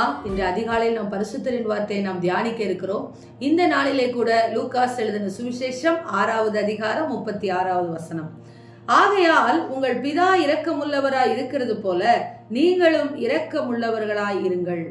லூயா இன்று அதிகாலையில் நாம் பரிசுத்தரின் வார்த்தையை நாம் தியானிக்க இருக்கிறோம். இந்த நாளிலே கூட லூகாஸ் எழுதின சுவிசேஷம் ஆறாவது அதிகாரம் முப்பத்தி ஆறாவது வசனம். ஆகையால் உங்கள் பிதா இரக்கமுள்ளவராய் இருக்கிறது போல நீங்களும் இரக்கமுள்ளவர்களாய் இருங்கள்.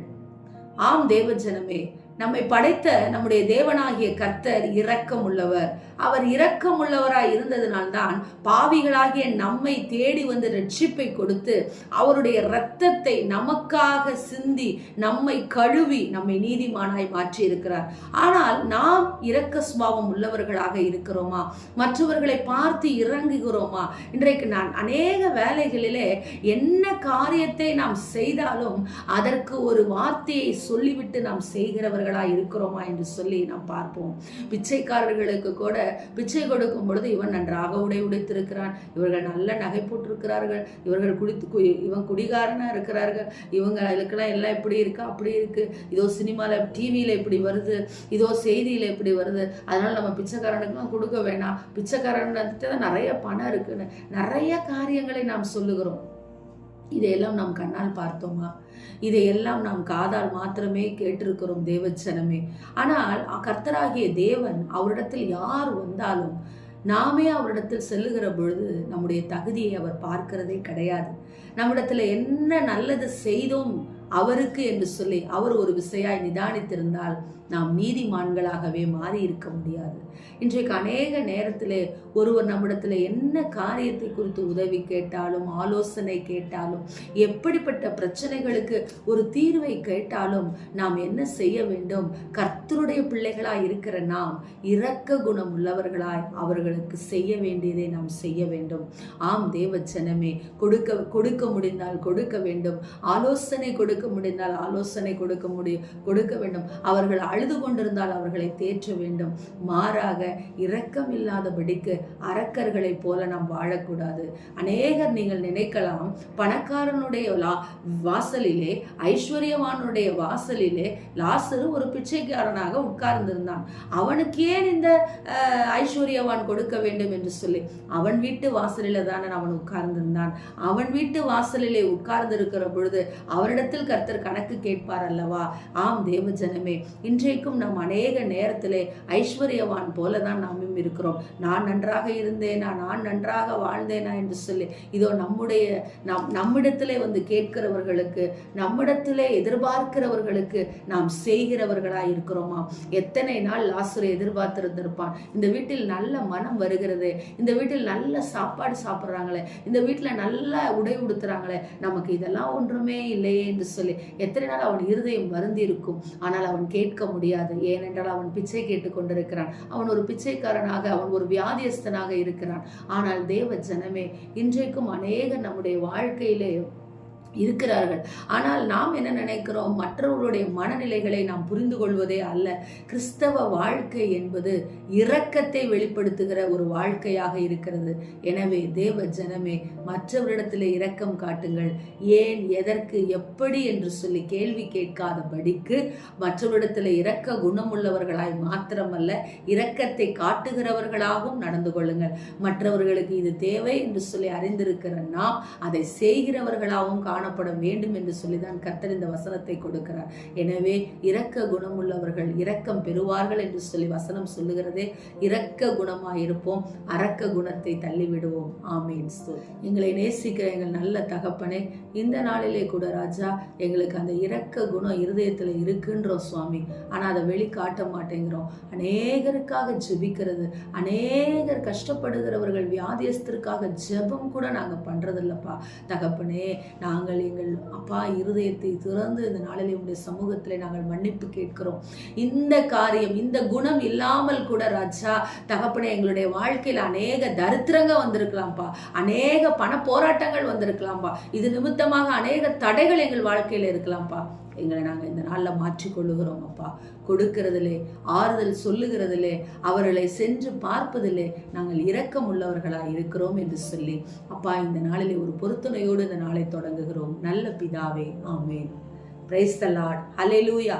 ஆம் தேவ ஜனமே நம்மை படைத்த நம்முடைய தேவனாகிய கர்த்தர் இரக்கம் உள்ளவர் அவர் இரக்கம் உள்ளவராய் இருந்ததினால்தான் பாவிகளாகிய நம்மை தேடி வந்து ரட்சிப்பை கொடுத்து அவருடைய இரத்தத்தை நமக்காக சிந்தி நம்மை கழுவி நம்மை நீதிமானாய் மாற்றி இருக்கிறார் ஆனால் நாம் இரக்க சுபாவம் உள்ளவர்களாக இருக்கிறோமா? மற்றவர்களை பார்த்து இறங்குகிறோமா? இன்றைக்கு நான் அநேக வேலைகளிலே என்ன காரியத்தை நாம் செய்தாலும் அதற்கு ஒரு வார்த்தையை சொல்லிவிட்டு நாம் செய்கிறவர்கள் செய்கிறவர்களாய் இருக்கிறோமா என்று சொல்லி நாம் பார்ப்போம். பிச்சைக்காரர்களுக்கு கூட பிச்சை கொடுக்கும் பொழுது இவன் நன்றாக உடை உடைத்திருக்கிறான். இவர்கள் நல்ல நகை போட்டிருக்கிறார்கள். இவர்கள் குடித்து இவன் குடிகாரனா இருக்கிறார்கள். இவங்க இதுக்கெல்லாம் எல்லாம் இப்படி இருக்கு? அப்படி இருக்கு. இதோ சினிமால டிவியில இப்படி வருது. இதோ செய்தியில இப்படி வருது. அதனால நம்ம பிச்சைக்காரனுக்குலாம் கொடுக்க வேணாம். பிச்சைக்காரன் தான் நிறைய பணம் இருக்குன்னு நிறைய காரியங்களை நாம் சொல்லுகிறோம். இதையெல்லாம் நாம் கண்ணால் பார்த்தோமா? இதையெல்லாம் நாம் காதால் மாத்திரமே கேட்டிருக்கிறோம் தேவச்சனமே. ஆனால் கர்த்தராகிய தேவன் அவரிடத்தில் யார் வந்தாலும் நாமே அவரிடத்தில் செல்லுகிற பொழுது நம்முடைய தகுதியை அவர் பார்க்கிறதே கிடையாது. நம்மிடத்துல என்ன நல்லது செய்தோம் அவருக்கு என்று சொல்லி அவர் ஒரு விசையாய் நிதானித்திருந்தால் நாம் நீதிமான்களாகவே மாறி இருக்க முடியாது. இன்றைக்கு அநேக நேரத்திலே ஒருவர் நம்மிடத்துல என்ன காரியத்தை குறித்து உதவி கேட்டாலும் ஆலோசனை கேட்டாலும் எப்படிப்பட்ட பிரச்சனைகளுக்கு ஒரு தீர்வை கேட்டாலும் நாம் என்ன செய்ய வேண்டும்? கர்த்தருடைய பிள்ளைகளாய் இருக்கிற நாம் இரக்க குணம் உள்ளவர்களாய் அவர்களுக்கு செய்ய வேண்டியதை நாம் செய்ய வேண்டும். ஆம் தேவச்சனமே கொடுக்க கொடுக்க முடிந்தால் கொடுக்க வேண்டும். ஆலோசனை கொடுக்க கொடுக்க முடிந்தால் ஆலோசனை கொடுக்க முடியும் கொடுக்க வேண்டும். அவர்கள் அழுது கொண்டிருந்தால் அவர்களை தேற்ற வேண்டும். மாறாக இரக்கம் இல்லாதபடிக்கு அரக்கர்களைப் போல நாம் வாழக்கூடாது. அநேகர் நீங்கள் நினைக்கலாம் பணக்காரனுடைய வாசலிலே ஐஸ்வர்யவானுடைய வாசலிலே லாசரு ஒரு பிச்சைக்காரனாக உட்கார்ந்திருந்தான். அவனுக்கு ஏன் இந்த ஐஸ்வர்யவான் கொடுக்க வேண்டும் என்று சொல்லி? அவன் வீட்டு வாசலில் தானே அவன் உட்கார்ந்திருந்தான். அவன் வீட்டு வாசலிலே உட்கார்ந்திருக்கிற பொழுது அவரிடத்தில் கர்த்தர் கணக்கு கேட்பார் அல்லவா? ஆம் தேவஜனமே. இன்றைக்கும் நாம் அநேக நேரத்திலே ஐஸ்வர்யவான் போல தான் நாமும் இருக்கிறோம். நான் நன்றாக இருந்தேனா? நான் நன்றாக வாழ்ந்தேனா? என்று சொல்லி இதோ நம்முடைய நம் நம்மிடத்திலே வந்து கேட்கிறவர்களுக்கு நம்மிடத்திலே எதிர்பார்க்கிறவர்களுக்கு நாம் செய்கிறவர்களாக இருக்கிறோமா? எத்தனை நாள் லாசுரை எதிர்பார்த்திருந்திருப்பான்? இந்த வீட்டில் நல்ல மனம் வருகிறது. இந்த வீட்டில் நல்ல சாப்பாடு சாப்பிட்றாங்களே. இந்த வீட்டில் நல்ல உடை உடுத்துறாங்களே. நமக்கு இதெல்லாம் ஒன்றுமே இல்லையே என்று சொல்லி சொல்லி எத்தனை நாள் அவன் இருதயம் வருந்தி இருக்கும் ஆனால் அவன் கேட்க முடியாது. ஏனென்றால் அவன் பிச்சை கேட்டு கொண்டிருக்கிறான். அவன் ஒரு பிச்சைக்காரனாக அவன் ஒரு வியாதியஸ்தனாக இருக்கிறான். ஆனால் தேவ ஜனமே இன்றைக்கும் அநேக நம்முடைய வாழ்க்கையிலே இருக்கிறார்கள். ஆனால் நாம் என்ன நினைக்கிறோம்? மற்றவர்களுடைய மனநிலைகளை நாம் புரிந்து கொள்வதே அல்ல. கிறிஸ்தவ வாழ்க்கை என்பது இரக்கத்தை வெளிப்படுத்துகிற ஒரு வாழ்க்கையாக இருக்கிறது. எனவே தேவ ஜனமே மற்றவரிடத்தில் இரக்கம் காட்டுங்கள். ஏன் எதற்கு எப்படி என்று சொல்லி கேள்வி கேட்காதபடிக்கு மற்றவரிடத்தில் இரக்க குணமுள்ளவர்களாய் மாத்திரமல்ல இரக்கத்தை காட்டுகிறவர்களாகவும் நடந்து கொள்ளுங்கள். மற்றவர்களுக்கு இது தேவை என்று சொல்லி அறிந்திருக்கிற நாம் அதை செய்கிறவர்களாகவும் காணப்பட வேண்டும் என்று சொல்லிதான் கர்த்தர் இந்த வசனத்தை கொடுக்கிறார். எனவே இரக்க குணமுள்ளவர்கள் இரக்கம் பெறுவார்கள் என்று சொல்லி வசனம் சொல்லுகிறதே. இரக்க குணமாயிருப்போம் அரக்க குணத்தை தள்ளிவிடுவோம். ஆமீன். எங்களை நேசிக்கிற எங்கள் நல்ல தகப்பனே இந்த நாளிலே கூட ராஜா எங்களுக்கு அந்த இரக்க குணம் இருதயத்தில் இருக்குன்றோம் சுவாமி. ஆனால் அதை வெளிக்காட்ட மாட்டேங்கிறோம். அநேகருக்காக ஜெபிக்கிறது. அநேகர் கஷ்டப்படுகிறவர்கள் வியாதியஸ்தருக்காக ஜெபம் கூட நாங்கள் பண்ணுறதில்லப்பா தகப்பனே நாங்கள் எங்கள் அப்பா இருதயத்தை திறந்து இந்த நாளில் உடைய சமூகத்தில் நாங்கள் மன்னிப்பு கேட்கிறோம். இந்த காரியம் இந்த குணம் இல்லாமல் கூட ராஜா தகப்பனே எங்களுடைய வாழ்க்கையில் அநேக தரித்திரங்க வந்திருக்கலாம்ப்பா. அநேக பண போராட்டங்கள் வந்திருக்கலாம்ப்பா. இது நிமித்தமாக அநேக தடைகள் எங்கள் வாழ்க்கையில் இருக்கலாம்ப்பா. எங்களை நாங்கள் இந்த நாளில் மாற்றிக்கொள்ளுகிறோம் அப்பா. கொடுக்கிறதிலே ஆறுதல் சொல்லுகிறதிலே அவர்களை சென்று பார்ப்பதிலே நாங்கள் இரக்கம் உள்ளவர்களாக இருக்கிறோம் என்று சொல்லி அப்பா இந்த நாளிலே ஒரு பொறுத்துணையோடு இந்த நாளை தொடங்குகிறோம். நல்ல பிதாவே ஆமேன். Praise the Lord hallelujah